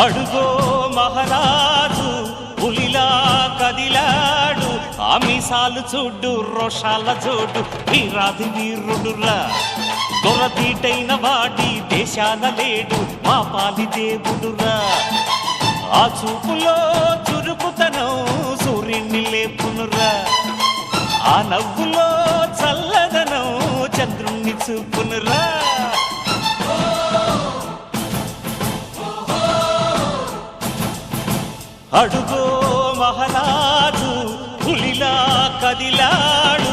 అడుగో మహారాజు పులిలా కదిలాడు ఆమిసాలు చూడు రోషాల చూడు వీరాది వీరుడురా. దొరతీటైన వాటి దేశాల లేడు మా పాలి దేవుడురా. ఆ చూపులో చురుకుతనం సూర్యుని లేపునురా. ఆ నవ్వులో చల్లదనం చంద్రుణ్ణి చూపునురా. అడుగో మహారాజు పులిలా కదిలాడు.